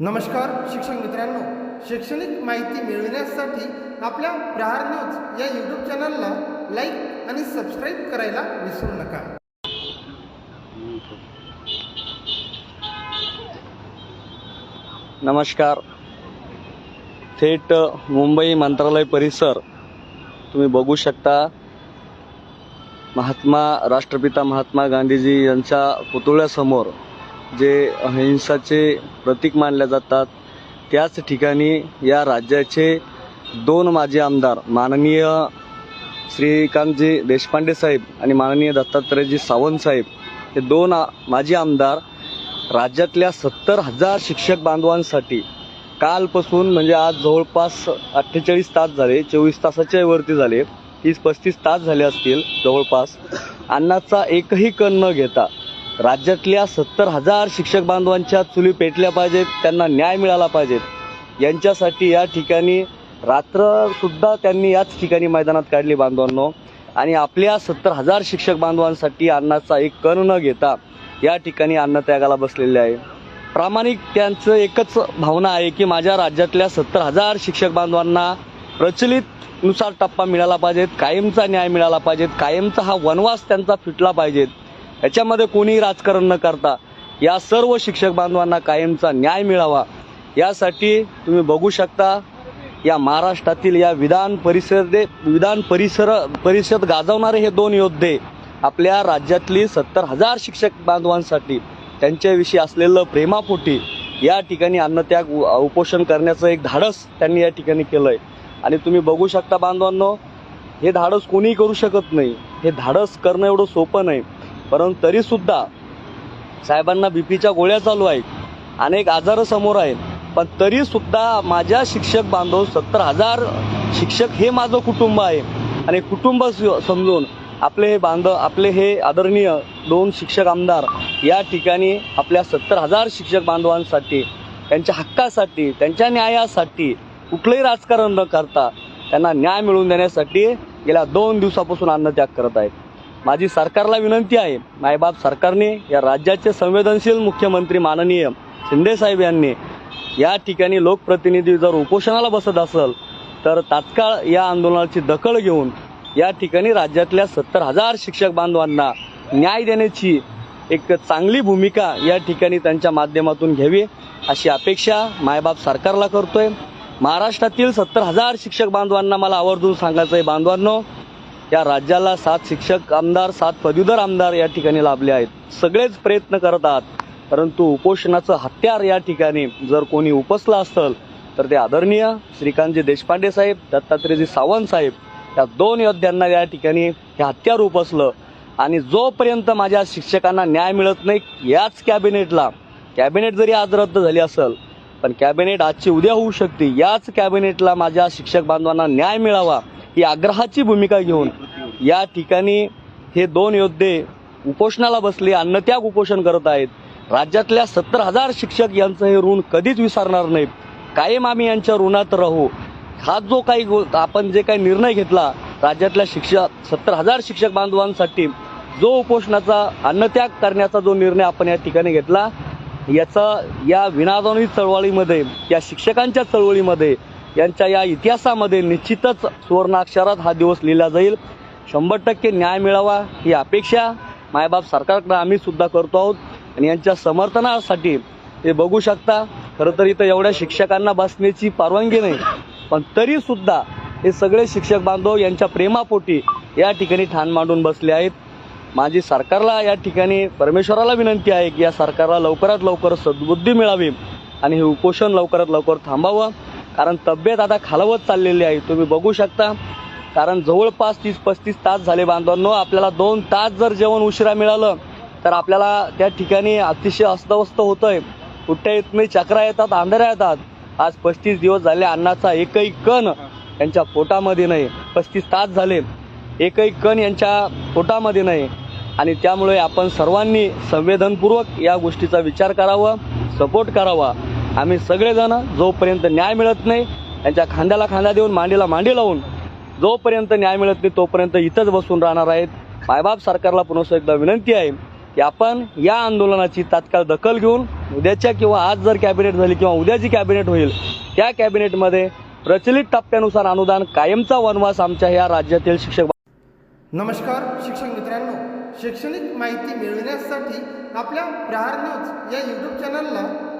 नमस्कार शिक्षक मित्रांनो. शैक्षणिक माहिती मिळविण्यासाठी आपल्या प्रहार न्यूज या यूट्यूब चॅनलला लाईक आणि सबस्क्राईब करायला विसरू नका. नमस्कार. थेट मुंबई मंत्रालय परिसर तुम्ही बघू शकता महात्मा राष्ट्रपिता महात्मा गांधीजी यांच्या पुतळ्यासमोर जे अहिंसाचे प्रतीक मानल्या जातात त्याच ठिकाणी या राज्याचे दोन माजी आमदार माननीय श्रीकांतजी देशपांडे साहेब आणि माननीय दत्तात्रयजी सावंत साहेब हे दोन आ- माजी आमदार राज्यातल्या सत्तर हजार शिक्षक बांधवांसाठी कालपासून म्हणजे आज जवळपास अठ्ठेचाळीस तास झाले चोवीस तासाच्या वरती झाले तीस पस्तीस तास झाले असतील जवळपास. अन्नाचा एकही कण न घेता राज्यातल्या सत्तर हजार शिक्षक बांधवांच्या चुली पेटल्या पाहिजेत त्यांना न्याय मिळाला पाहिजेत. यांच्यासाठी या ठिकाणी रात्रसुद्धा त्यांनी याच ठिकाणी मैदानात काढली बांधवांनो. आणि आपल्या सत्तर हजार शिक्षक बांधवांसाठी अन्नाचा एक कण न घेता या ठिकाणी अन्नत्यागाला बसलेले आहे. प्रामाणिक त्यांचं एकच भावना आहे की माझ्या राज्यातल्या सत्तर हजार शिक्षक बांधवांना प्रचलित नुसार टप्पा मिळाला पाहिजेत कायमचा न्याय मिळाला पाहिजेत कायमचा हा वनवास त्यांचा फिटला पाहिजेत. याच्यामध्ये कोणीही राजकारण न करता या सर्व शिक्षक बांधवांना कायमचा न्याय मिळावा. यासाठी तुम्ही बघू शकता या महाराष्ट्रातील या विधान परिषदे विधान परिसर परिषद गाजवणारे हे दोन योद्धे आपल्या राज्यातली सत्तर हजार शिक्षक बांधवांसाठी त्यांच्याविषयी असलेलं प्रेमापोटी या ठिकाणी अन्नत्याग उपोषण करण्याचं एक धाडस त्यांनी या ठिकाणी केलं आहे आणि तुम्ही बघू शकता बांधवांनो हे धाडस कोणीही करू शकत नाही. हे धाडस करणं एवढं सोपं नाही. परंतु तरीसुद्धा साहेबांना बी पीच्या गोळ्या चालू आहेत. अनेक आजार समोर आहेत. पण तरीसुद्धा माझ्या शिक्षक बांधव सत्तर हजार शिक्षक हे माझं कुटुंब आहे. आणि कुटुंब समजून आपले हे बांधव आपले हे आदरणीय दोन शिक्षक आमदार या ठिकाणी आपल्या सत्तर हजार शिक्षक बांधवांसाठी त्यांच्या हक्कासाठी त्यांच्या न्यायासाठी कुठलंही राजकारण न करता त्यांना न्याय मिळवून देण्यासाठी गेल्या दोन दिवसापासून अन्नत्याग करत आहेत. माझी सरकारला विनंती आहे मायबाप सरकारने या राज्याचे संवेदनशील मुख्यमंत्री माननीय शिंदेसाहेब यांनी या ठिकाणी लोकप्रतिनिधी जर उपोषणाला बसत असेल तर तात्काळ या आंदोलनाची दखल घेऊन या ठिकाणी राज्यातल्या सत्तर हजार शिक्षक बांधवांना न्याय देण्याची एक चांगली भूमिका या ठिकाणी त्यांच्या माध्यमातून घ्यावी अशी अपेक्षा मायबाप सरकारला करतोय. महाराष्ट्रातील सत्तर हजार शिक्षक बांधवांना मला आवर्जून सांगायचं आहे बांधवांनो या राज्याला सात शिक्षक आमदार सात पदवीधर आमदार या ठिकाणी लाभले आहेत. सगळेच प्रयत्न करत आहात. परंतु उपोषणाचं हत्यार या ठिकाणी जर कोणी उपसलं असेल तर ते आदरणीय श्रीकांतजी देशपांडे साहेब दत्तात्रयजी सावंत साहेब या दोन योद्ध्यांना या ठिकाणी हे हत्यार उपसलं. आणि जोपर्यंत माझ्या शिक्षकांना न्याय मिळत नाही याच कॅबिनेटला कॅबिनेट जरी आज रद्द झाली असेल पण कॅबिनेट आजची उद्या होऊ शकते याच कॅबिनेटला माझ्या शिक्षक बांधवांना न्याय मिळावा ही आग्रहाची भूमिका घेऊन या ठिकाणी हे दोन योद्धे उपोषणाला बसले अन्नत्याग उपोषण करत आहेत. राज्यातल्या सत्तर हजार शिक्षक यांचं हे ऋण कधीच विसरणार नाही कायम आम्ही यांच्या ऋणात राहू. हा जो काही आपण जे काही निर्णय घेतला राज्यातल्या शिक्षक सत्तर हजार शिक्षक बांधवांसाठी जो उपोषणाचा अन्नत्याग करण्याचा जो निर्णय आपण या ठिकाणी घेतला याचा या विनादानी चळवळीमध्ये या शिक्षकांच्या चळवळीमध्ये यांच्या या इतिहासामध्ये निश्चितच सुवर्णाक्षरात हा दिवस लिहिला जाईल. शंभर टक्के न्याय मिळावा ही अपेक्षा मायबाप सरकारकडे आम्ही सुद्धा करतो आहोत. आणि यांच्या समर्थनासाठी हे बघू शकता. खरं तर इथं एवढ्या शिक्षकांना बसण्याची परवानगी नाही. पण तरीसुद्धा हे सगळे शिक्षक बांधव यांच्या प्रेमापोटी या ठिकाणी ठाण मांडून बसले आहेत. माझी सरकारला या ठिकाणी परमेश्वराला विनंती आहे की या सरकारला लवकरात लवकर सद्बुद्धी मिळावी आणि हे उपोषण लवकरात लवकर थांबावं. कारण तब्येत आता खालवत चाललेली आहे. तुम्ही बघू शकता. कारण जवळपास तीस पस्तीस तास झाले बांधवांनो आपल्याला दोन तास जर जेवण उशिरा मिळालं तर आपल्याला त्या ठिकाणी अतिशय अस्तव्यस्त होतंय. कुठे येत नाही चक्रा येतात आंधळ्या येतात. आज पस्तीस दिवस झाले अन्नाचा एकही कण यांच्या पोटामध्ये नाही. पस्तीस तास झाले एकही कण यांच्या पोटामध्ये नाही. आणि त्यामुळे आपण सर्वांनी संवेदनपूर्वक या गोष्टीचा विचार करावा सपोर्ट करावा. आम्ही सगळेजण जोपर्यंत न्याय मिळत नाही त्यांच्या खांद्याला खांदा देऊन मांडीला मांडी लावून जोपर्यंत न्याय मिळत नाही तोपर्यंत इथंच बसून राहणार आहेत. मायबाप सरकारला पुन्हा एकदा विनंती आहे की आपण या आंदोलनाची तात्काळ दखल घेऊन उद्याच्या किंवा आज जर कॅबिनेट झाली किंवा उद्याची कॅबिनेट होईल त्या कॅबिनेटमध्ये प्रचलित टप्प्यानुसार अनुदान कायमचा वनवास आमच्या या राज्यातील शिक्षक नमस्कार शिक्षक मित्रांनो. शैक्षणिक माहिती मिळविण्यासाठी आपल्या प्रहार न्यूज या यूट्यूब चॅनलला